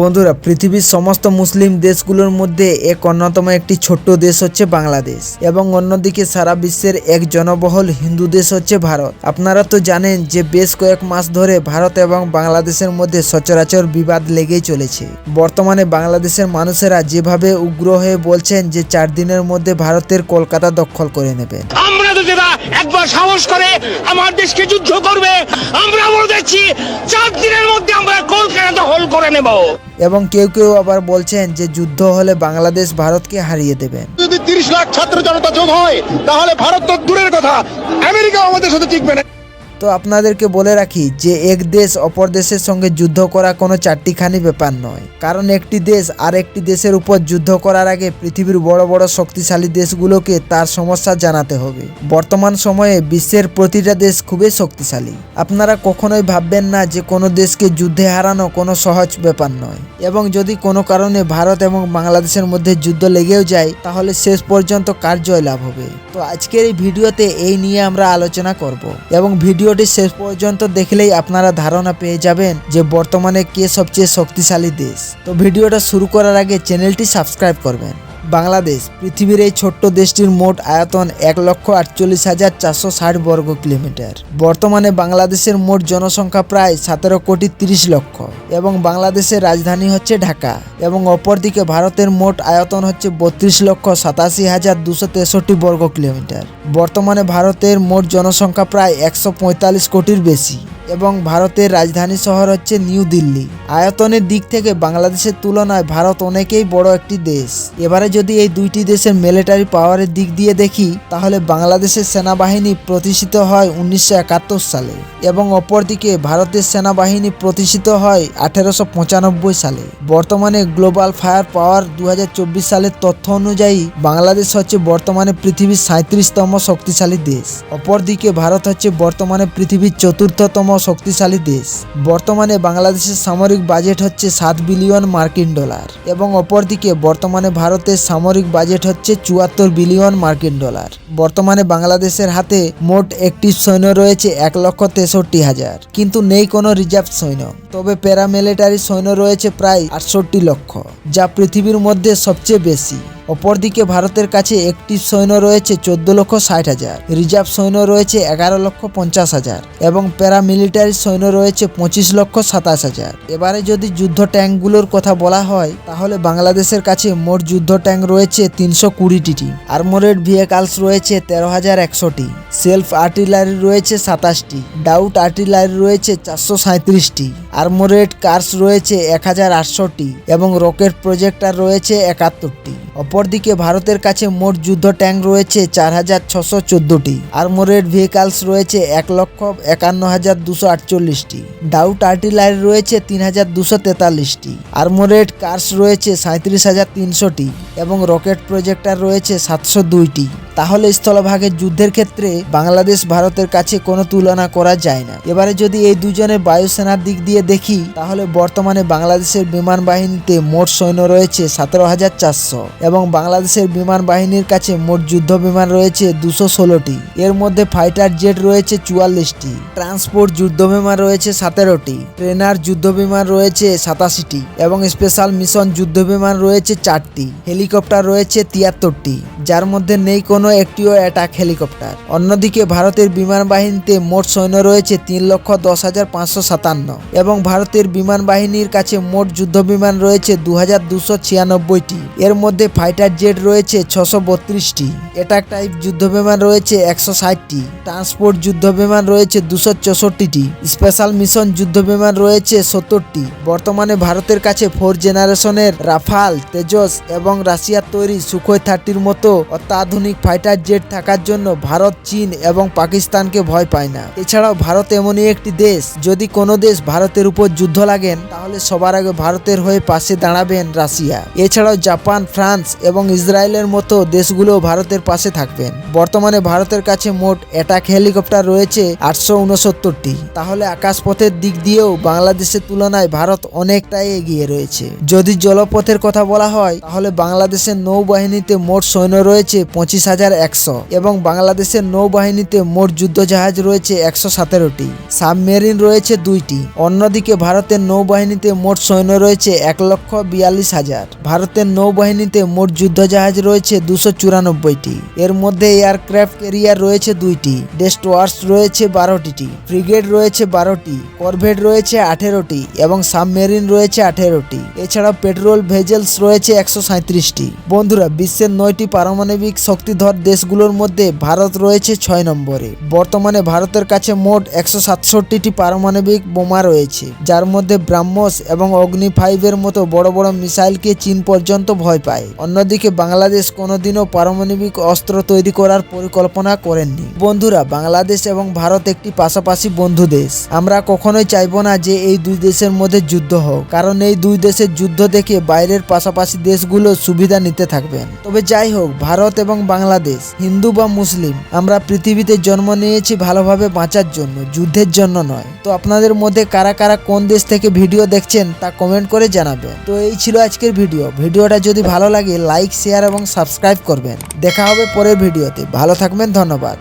বন্ধুরা, পৃথিবীর সমস্ত মুসলিম দেশগুলোর মধ্যে এক অন্যতম একটি ছোট্ট দেশ হচ্ছে বাংলাদেশ এবং অন্যদিকে সারা বিশ্বের এক জনবহুল হিন্দু দেশ হচ্ছে ভারত। আপনারা তো জানেন যে বেশ কয়েক মাস ধরে ভারত এবং বাংলাদেশের মধ্যে সচরাচর বিবাদ লেগেই চলেছে। বর্তমানে বাংলাদেশের মানুষেরা যেভাবে উগ্র হয়ে বলছেন যে চার দিনের মধ্যে ভারতের কলকাতা দখল করে নেবেন সাহস করে আমার দেশকে যুদ্ধ করবে। আমরা বলে দিচ্ছি চার দিনের মধ্যে আমরা কলকাতা দখল করে নেব। এবং কেউ কেউ আবার বলছেন যে যুদ্ধ হলে বাংলাদেশ ভারতকে হারিয়ে দেবে। যদি তিরিশ লাখ ছাত্র জনতা যোগ হয় তাহলে ভারত তো দূরের কথা। আমেরিকা আমাদের সাথে টিকবে না। তো আপনাদেরকে বলে রাখি যে এক দেশ অপর দেশের সঙ্গে যুদ্ধ করা কোনো চারটিখানি ব্যাপার নয়। কারণ একটি দেশ আর একটি দেশের উপর যুদ্ধ করার আগে পৃথিবীর বড় বড় শক্তিশালী দেশগুলোকে তার সমস্যা জানাতে হবে। বর্তমান সময়ে বিশ্বের প্রতিটা দেশ খুবই শক্তিশালী। আপনারা কখনোই ভাববেন না যে কোনো দেশকে যুদ্ধে হারানো কোনো সহজ ব্যাপার নয়। এবং যদি কোনো কারণে ভারত এবং বাংলাদেশের মধ্যে যুদ্ধ লেগেও যায়, তাহলে শেষ পর্যন্ত কার জয় লাভ হবে? তো আজকের এই ভিডিওতে এই নিয়ে আমরা আলোচনা করব। এবং ভিডিওটি শেষ পর্যন্ত দেখলেই আপনারা ধারণা পেয়ে যাবেন যে বর্তমানে কে সবচেয়ে শক্তিশালী দেশ। তো ভিডিওটা শুরু করার আগে চ্যানেলটি সাবস্ক্রাইব করবেন। বাংলাদেশ, পৃথিবীর এই ছোট্ট দেশটির মোট আয়তন এক লক্ষ আটচল্লিশ হাজার চারশো ষাট বর্গ কিলোমিটার। বর্তমানে বাংলাদেশের মোট জনসংখ্যা প্রায় সতেরো কোটি তিরিশ লক্ষ এবং বাংলাদেশের রাজধানী হচ্ছে ঢাকা এবং অপরদিকে ভারতের মোট আয়তন হচ্ছে বত্রিশ লক্ষ সাতাশি হাজার দুশো তেষট্টি বর্গ কিলোমিটার। বর্তমানে ভারতের মোট জনসংখ্যা প্রায় একশো পঁয়তাল্লিশ কোটির বেশি। এবং ভারতের রাজধানী শহর হচ্ছে নিউ দিল্লি। আয়তনের দিক থেকে বাংলাদেশের তুলনায় ভারত অনেকেই বড় একটি দেশ। এবারে যদি এই দুইটি দেশের মিলিটারি পাওয়ারের দিক দিয়ে দেখি, তাহলে বাংলাদেশের সেনাবাহিনী প্রতিষ্ঠিত হয় উনিশশো একাত্তর সালে এবং অপরদিকে ভারতের সেনাবাহিনী প্রতিষ্ঠিত হয় আঠেরোশো পঁচানব্বই সালে। বর্তমানে গ্লোবাল ফায়ার পাওয়ার দু হাজার চব্বিশ সালের তথ্য অনুযায়ী, বাংলাদেশ হচ্ছে বর্তমানে পৃথিবীর সাঁত্রিশতম শক্তিশালী দেশ। অপরদিকে ভারত হচ্ছে বর্তমানে পৃথিবীর চতুর্থতম শক্তিশালী দেশ। বর্তমানে বাংলাদেশের সামরিক বাজেট হচ্ছে সাত বিলিয়ন মার্কিন ডলার এবং অপরদিকে বর্তমানে ভারতের সামরিক বাজেট হচ্ছে চুয়াত্তর বিলিয়ন মার্কিন ডলার। বর্তমানে বাংলাদেশের হাতে মোট একটি সৈন্য রয়েছে এক লক্ষ তেষট্টি হাজার, কিন্তু নেই কোনো রিজার্ভ সৈন্য। তবে প্যারামিলিটারি সৈন্য রয়েছে প্রায় আটষট্টি লক্ষ, যা পৃথিবীর মধ্যে সবচেয়ে বেশি। অপরদিকে ভারতের কাছে একটি সৈন্য রয়েছে চোদ্দ লক্ষ ষাট হাজার, রিজার্ভ সৈন্য রয়েছে এগারো লক্ষ পঞ্চাশ হাজার এবং প্যারামিলিটারি সৈন্য রয়েছে পঁচিশ লক্ষ সাতাশ হাজার। এবারে যদি যুদ্ধ ট্যাঙ্কগুলোর কথা বলা হয়, তাহলে বাংলাদেশের কাছে মোট যুদ্ধ ট্যাঙ্ক রয়েছে তিনশো কুড়িটি আর্মোরেড ভেহিকালস রয়েছে তেরো হাজার একশোটি সেলফ আর্টিলারি রয়েছে সাতাশটি ডাউট আর্টিলারি রয়েছে চারশো সাঁত্রিশটি আর্মোরেড কার্স রয়েছে এক হাজার আটশোটি এবং রকেট প্রজেক্টার রয়েছে একাত্তরটি। অপরদিকে ভারতের কাছে মোট যুদ্ধ ট্যাঙ্ক রয়েছে চার হাজার ছশো চোদ্দটি। আর্মোরেড ভেহিকালস রয়েছে এক লক্ষ একান্ন হাজার দুশো আটচল্লিশটি। ডাউট আর্টিলারি রয়েছে তিন হাজার দুশো তেতাল্লিশটি। আর্মোরেড কার্স রয়েছে সাঁত্রিশ হাজার তিনশোটি এবং রকেট প্রজেক্টার রয়েছে সাতশো দুইটি। তাহলে স্থলভাগের যুদ্ধের ক্ষেত্রে বাংলাদেশ ভারতের কাছে কোনো তুলনা করা যায় না। এবারে যদি এই দুজনের বায়ুসেনার দিক দিয়ে দেখি, তাহলে বর্তমানে বাংলাদেশের বিমান বাহিনীতে মোট সৈন্য রয়েছে সতেরো হাজার চারশো এবং বাংলাদেশের বিমান বাহিনীর কাছে মোট যুদ্ধ বিমান রয়েছে দুশো ষোলোটি। এর মধ্যে ফাইটার জেট রয়েছে চুয়াল্লিশটি, ট্রান্সপোর্ট যুদ্ধ বিমান রয়েছে সতেরোটি, ট্রেনার যুদ্ধ বিমান রয়েছে সাতাশিটি এবং স্পেশাল মিশন যুদ্ধ বিমান রয়েছে চারটি, হেলিকপ্টার রয়েছে তিয়াত্তরটি, যার মধ্যে নেই কোনো একটিও অ্যাটাক হেলিকপ্টার অন্যদিকে ভারতের বিমান বাহিনীতে মোট সৈন্য রয়েছে তিন লক্ষ দশ হাজার পাঁচশো সাতান্ন এবং ভারতের বিমান বাহিনীর কাছে মোট যুদ্ধ বিমান রয়েছে দু হাজার দুশো ছিয়ানব্বইটি। এর মধ্যে ফাইটার জেট রয়েছে ছশো বত্রিশটি। অ্যাটাক টাইপ যুদ্ধ বিমান রয়েছে একশো ষাটটি। ট্রান্সপোর্ট যুদ্ধ বিমান রয়েছে দুশো চৌষট্টিটি। স্পেশাল মিশন যুদ্ধ বিমান রয়েছে সত্তরটি। বর্তমানে ভারতের কাছে ফোর জেনারেশনের রাফাল, তেজস এবং রাশিয়ার তৈরি সুখোই থার্টির মতো অত্যাধুনিক ফাইটার জেট থাকার জন্য ভারত, চীন এবং পাকিস্তানকে ভয় পায় না। এছাড়াও ভারত এমনই একটি দেশ। যদি কোনো দেশ ভারতের উপর যুদ্ধ লাগেন, তাহলে সবার আগে ভারতের হয়ে পাশে দাঁড়াবেন রাশিয়া। এছাড়াও জাপান, ফ্রান্স এবং ইসরায়েলের মতো দেশগুলো ভারতের পাশে থাকবেন। বর্তমানে ভারতের কাছে মোট অ্যাটাক হেলিকপ্টার রয়েছে আটশো তাহলে আকাশপথের দিক দিয়েও বাংলাদেশের তুলনায় ভারত অনেকটাই এগিয়ে রয়েছে। যদি জলপথের কথা বলা হয়, তাহলে বাংলাদেশের নৌবাহিনীতে মোট সৈন্য রয়েছে পঁচিশ হাজার এবং বাংলাদেশের নৌবাহিনীতে মোট যুদ্ধ জাহাজ রয়েছে একশো সতেরোটি। সাবমেরিন রয়েছে দুইটি। অন্যদিকে ভারতের নৌবাহিনীতে মোট সৈন্য রয়েছে এক লক্ষ বিয়াল্লিশ হাজার। ভারতের নৌবাহিনীতে মোট যুদ্ধ জাহাজ রয়েছে দুশো চুরানব্বইটি। এর মধ্যে এয়ারক্রাফট ক্যারিয়ার রয়েছে দুইটি। ডেস্টওয়ার্স রয়েছে বারোটি ফ্রিগেট রয়েছে বারোটি। করভেট রয়েছে আঠেরোটি এবং সাবমেরিন রয়েছে আঠেরোটি। এছাড়াও পেট্রোল ভেজেলস রয়েছে একশো সাঁত্রিশটি বন্ধুরা, বিশ্বের নয়টি পারমাণবিক শক্তিধর দেশগুলোর মধ্যে ভারত রয়েছে ছয় নম্বরে। বর্তমানে ভারতের কাছে মোট একশো সাতষট্টিটি পারমাণবিক বোমা রয়েছে, যার মধ্যে ব্রাহ্মস এবং অগ্নি ফাইভের মতো বড় বড় মিসাইলকে চীন পর্যন্ত ভয় পায়। অন্যদিকে বাংলাদেশ কোনোদিনও পারমাণবিক অস্ত্র তৈরি করার পরিকল্পনা করেননি। বন্ধুরা, বাংলাদেশ এবং ভারত একটি পাশাপাশি বন্ধু দেশ। আমরা কখনোই চাইব না যে এই দুই দেশের মধ্যে যুদ্ধ হোক, কারণ এই দুই দেশের যুদ্ধ দেখে বাইরের পাশাপাশি দেশগুলো সুবিধা নিতে থাকবেন। তবে যাই হোক, ভারত এবং বাংলাদেশ, হিন্দু বা মুসলিম, আমরা পৃথিবীতে জন্ম নিয়েছি ভালোভাবে বাঁচার জন্য, যুদ্ধের জন্য নয়। তো আপনাদের মধ্যে কারা কারা কোন দেশ থেকে ভিডিও দেখছেন তা কমেন্ট করে জানাবে তো এই ছিল আজকের ভিডিও। ভিডিওটা যদি ভালো লাগে লাইক শেয়ার এবং সাবস্ক্রাইব করবেন। দেখা হবে পরের ভিডিওতে। ভালো থাকবেন, ধন্যবাদ।